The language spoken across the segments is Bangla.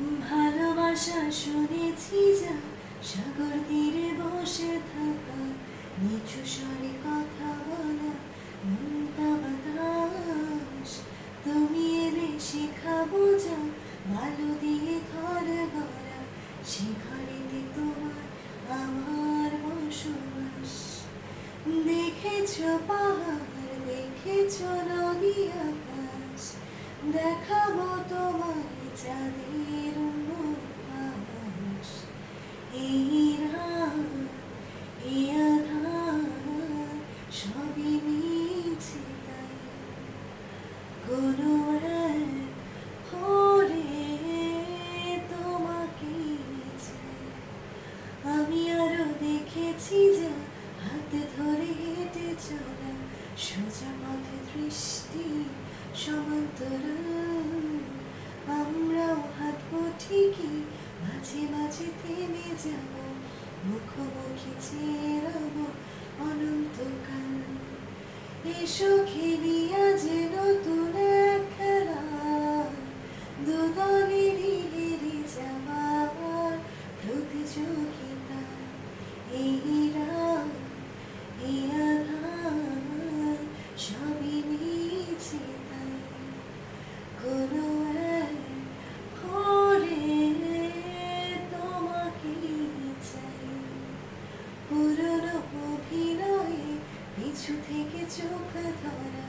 ভালোবাসা শুনেছি যা সাগর তীরে বসে থাকা। নিচু স্বরে কথা বলা নোনতা বাতাস। তুমি এলে শেখাবো যা ভালো দিয়ে ঘর গড়া। সে ঘরেতে তোমার আমার বসবাস। দেখেছ পাহাড়, দেখেছ নদী আকাশ। দেখাবো তোমার মুখাস এই সবই মিছে তাই। কোনো এক তোমাকে আমি আরও দেখেছি যা হাত ধরে হেঁটে চলা, সোজা পথে দৃষ্টি সমান্তরাল। আমরাও হাঁটবো ঠিকই মাঝে মাঝে থেমে যাব? মুখোমুখি চেরাব অনন্তকাল এসো খেলিয়া যে নতুন এক খেলা। দুদলেরই হেরে যাবার প্রতিযোগিতা থেকে চোখ ধরা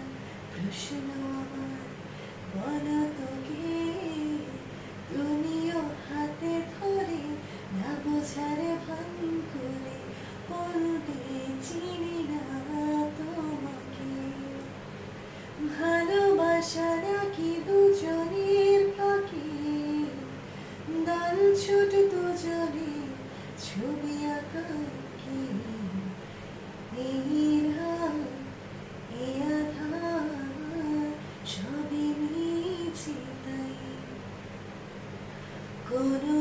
প্রশ্ন আমার, বলো তুমিও হাতে ধরে না বোঝারে ভান করে বলতে চিনি না তোমাকে। ভালোবাসা নাকি দুজনের পাখি দল ছোট দুজনে ছবি আঁকা কি? এই কোনো